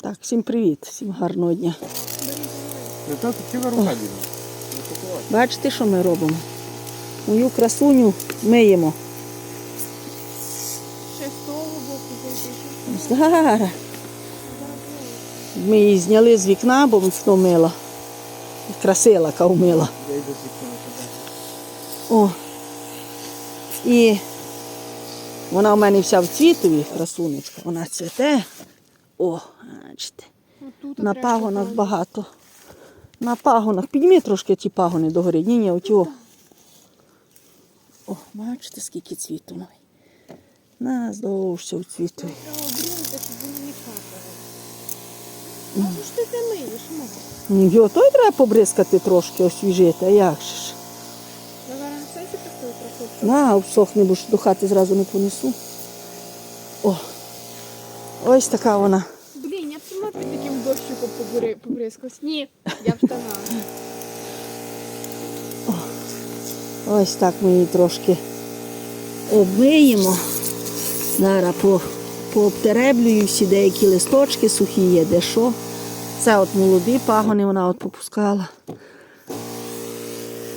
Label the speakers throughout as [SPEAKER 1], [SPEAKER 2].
[SPEAKER 1] Так, всім привіт, всім гарного дня. Бачите, що ми робимо? Мою красуню миємо.
[SPEAKER 2] Ще з того боку.
[SPEAKER 1] Зараз. Ми її зняли з вікна, бо вікно мила. Красила, кавмила.
[SPEAKER 3] Я йду.
[SPEAKER 1] О. І вона у мене вся в цвітові, красунечка. Вона цвіте. О, бачите. На пагонах багато. На пагонах. Підніми трошки ті пагони догори. Ні, ні, отього. О, бачите, скільки цвіту новий. Наздовж в цвітові.
[SPEAKER 2] Треба обрізати, щоб воно не капало. А що ж ти миєш, мама?
[SPEAKER 1] Його той треба побризкати трошки, освіжити, а як же ж?
[SPEAKER 2] На,
[SPEAKER 1] обсохне, бо ж до хати зразу не понесу. О, ось така вона.
[SPEAKER 2] Дощиком побри- побризкалась. Ні, я в штанах.
[SPEAKER 1] Ось так ми її трошки обмиємо. Зараз по, пообтереблюю всі деякі листочки сухі є, де що. Це от молоді пагони вона от попускала.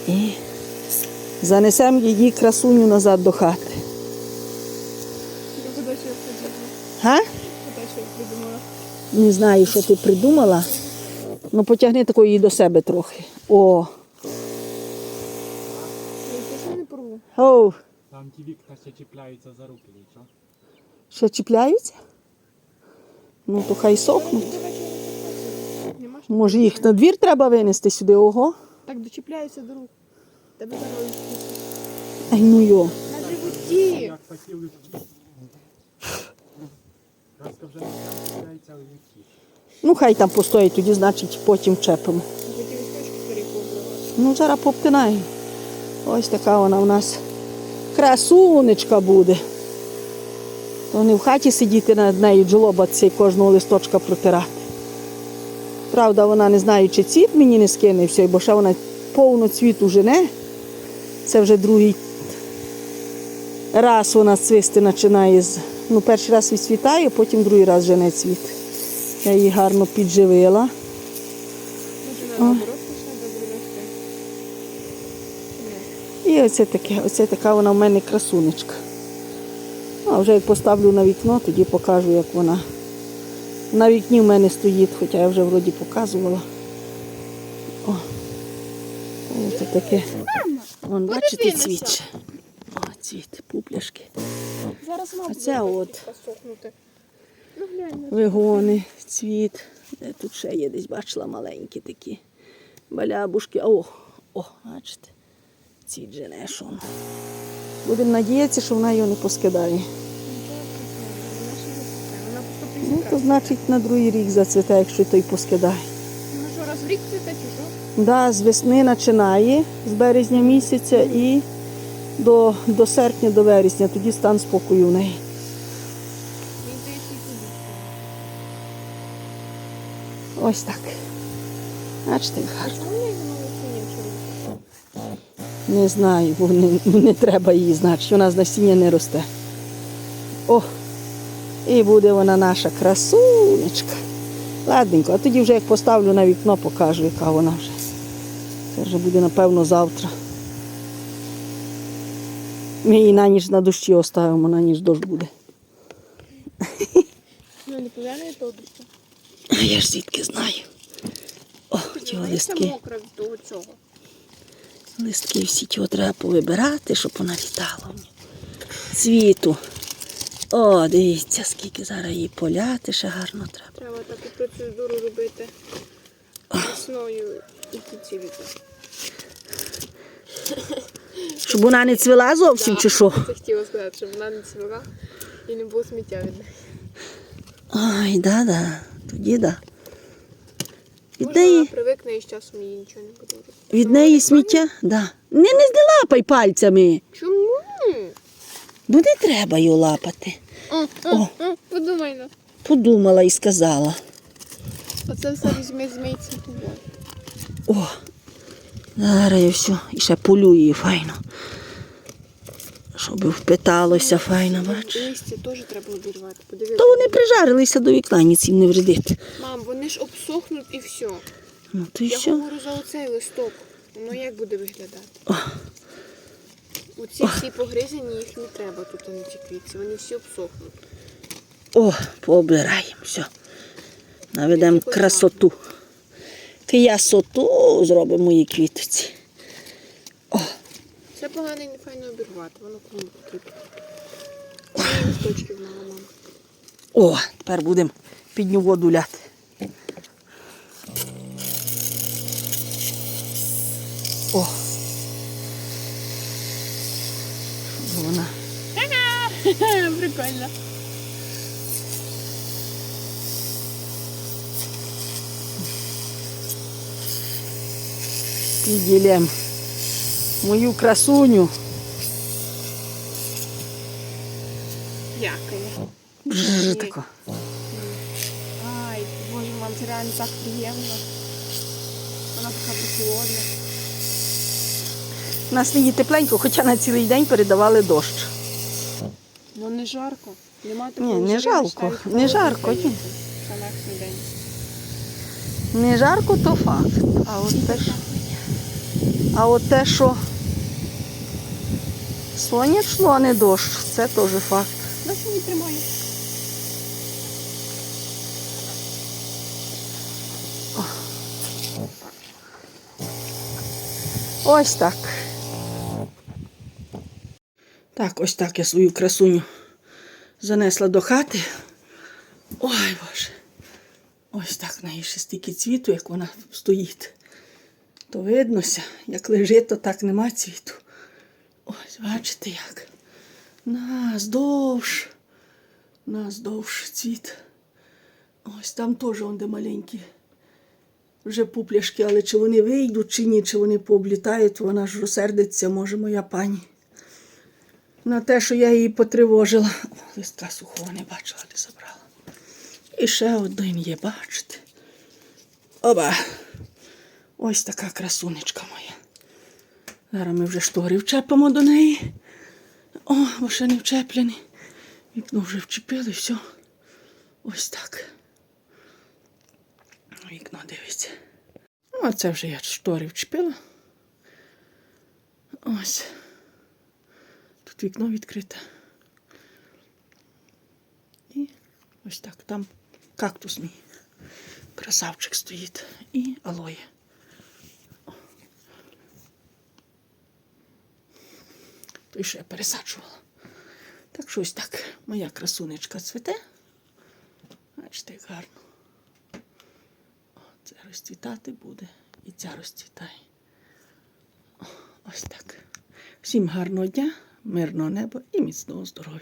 [SPEAKER 1] І занесемо її красуню назад до хати.
[SPEAKER 2] Я куди ще придумала?
[SPEAKER 1] Га? Не знаю, що ти придумала. Ну потягни таку її до себе трохи. О, оу,
[SPEAKER 3] Там ті вікна ще чіпляються за руки, нічого.
[SPEAKER 1] ще чіпляються? Ну, то хай сохнуть. Може їх на двір треба винести сюди, ого.
[SPEAKER 2] Так дочіпляюся до рук. Тебе зараз.
[SPEAKER 1] Ай ну йо.
[SPEAKER 2] На животі.
[SPEAKER 3] Вже не.
[SPEAKER 1] Ну хай там постоїть, тоді, значить, потім чепимо. Ну, зараз поптинаємо. Ось така вона в нас красунечка буде. То не в хаті сидіти над нею, джолобатися і кожного листочка протирати. Правда, вона не знаю, чи цвіт мені не скине все, бо ще вона повно цвіту жене. Це вже другий раз вона цвісти починає з. Ну, перший раз відцвітає, потім другий раз жене цвіт. Я її гарно підживила.
[SPEAKER 2] Може?
[SPEAKER 1] І оце таке, оце така вона в мене красунечка. А вже як поставлю на вікно, тоді покажу, як вона. На вікні в мене стоїть, хоча я вже вроді показувала. О, оце таке. Вон, бачите,
[SPEAKER 2] подивися.
[SPEAKER 1] Цвіт. пупляшки.
[SPEAKER 2] Зараз мабуть
[SPEAKER 1] Оце от.
[SPEAKER 2] Ну ну,
[SPEAKER 1] Вигони, цвіт. Де тут ще є, десь бачила маленькі такі. Балябушки. О, о, бачите. Цвіт жене, що воно. Будемо надіятися, що вона його не поскидає. Ну, то значить на другий рік зацвіте, якщо той поскидає.
[SPEAKER 2] Ну що, раз в рік цвіте чи що?
[SPEAKER 1] Да, з весни починає, з березня місяця і до, до серпня, до вересня, тоді стан спокою в неї. Ось так. Бачите, гарно. Не знаю, бо не, не треба її знати, що вона з насіння не росте. О, і буде вона наша красунечка. Ладненько, а тоді вже як поставлю на вікно, покажу, яка вона вже. Це вже буде, напевно, завтра. Ми її на ніч на дощі оставимо, на ніч дощ буде.
[SPEAKER 2] Ну, не пов'яне добре.
[SPEAKER 1] А я ж звідки знаю. О, ті листки. Листки всі ті треба повибирати, щоб вона літала. Цвіту. О, дивіться, скільки зараз її поляти, ще гарно треба.
[SPEAKER 2] Треба таку процедуру робити весною і кінці літа.
[SPEAKER 1] Щоб вона не цвіла зовсім чи що?
[SPEAKER 2] Це хотіла сказати, щоб вона не цвіла і не було сміття від неї.
[SPEAKER 1] Ой, да-да, тоді да. Від
[SPEAKER 2] Може, вона
[SPEAKER 1] неї,
[SPEAKER 2] привикне і з часом їй нічого не буде
[SPEAKER 1] від неї сміття? Да. Не, не здилапай пальцями,
[SPEAKER 2] Чому?
[SPEAKER 1] бо не треба її лапати. О.
[SPEAKER 2] О, Подумай ну.
[SPEAKER 1] Подумала і сказала.
[SPEAKER 2] Оце все візьми змій цвітувати.
[SPEAKER 1] О, зараз я все, і ще полю її файно. Щоб впиталося файно, бач.
[SPEAKER 2] Листя теж треба обірвати.
[SPEAKER 1] То вони прижарилися до вікна, ніц їм не вредить.
[SPEAKER 2] Мам, вони ж обсохнуть і все.
[SPEAKER 1] Ну то
[SPEAKER 2] Я
[SPEAKER 1] що?
[SPEAKER 2] говорю за оцей листок. Воно як буде виглядати? Оці всі погризені, їх не треба тут на цій квітці. Вони всі обсохнуть.
[SPEAKER 1] О, пообираємо, все. Наведемо красоту. Киясоту зробимо моїй квітці.
[SPEAKER 2] Це погано не файно обірвати, воно кому потрібно. Мама, мама.
[SPEAKER 1] О, тепер будемо підню воду ляти. О. Вона.
[SPEAKER 2] Прикольно.
[SPEAKER 1] Піділем мою красуню.
[SPEAKER 2] Дякую.
[SPEAKER 1] Бжж, тако.
[SPEAKER 2] Ай, боже, мам, це реально так приємно. Вона така прохолодна.
[SPEAKER 1] У нас нині тепленько, хоча на цілий день передавали дощ.
[SPEAKER 2] Ну не жарко. Нема
[SPEAKER 1] Ні, не жалко, не жарко, ні. Не жарко, то факт. А от те, що, а от те, що сонячно, а не дощ, це теж факт.
[SPEAKER 2] На не тримаю?
[SPEAKER 1] Ось так. Так, ось так я свою красуню занесла до хати. Ой, Боже. Ось так в неї ще стільки цвіту, як вона стоїть. То виднося, як лежить, то так нема цвіту. Ось, бачите як. Наздовж. Наздовж цвіт. Ось там теж де маленькі вже пупляшки, але чи вони вийдуть, чи ні, чи вони пооблітають, вона ж розсердиться, може, моя пані. На те, що я її потривожила. О, листка сухого не бачила, не забрала. І ще один є, бачите. Оба. Ось така красунечка моя. Зараз ми вже штори вчепимо до неї. О, бо ще не вчеплені. Вікно вже вчепили, все. Ось так. Вікно дивиться. Ну, а це вже я штори вчепила. Ось. Тут вікно відкрите. І ось так. Там кактус мій. Красавчик стоїть. І алоє. Що я пересаджувала. Так що ось так моя красунечка цвіте. Бачите, як гарно. О, Це розцвітати буде і ця розцвітає. О, Ось так. Всім гарного дня, мирного неба і міцного здоров'я.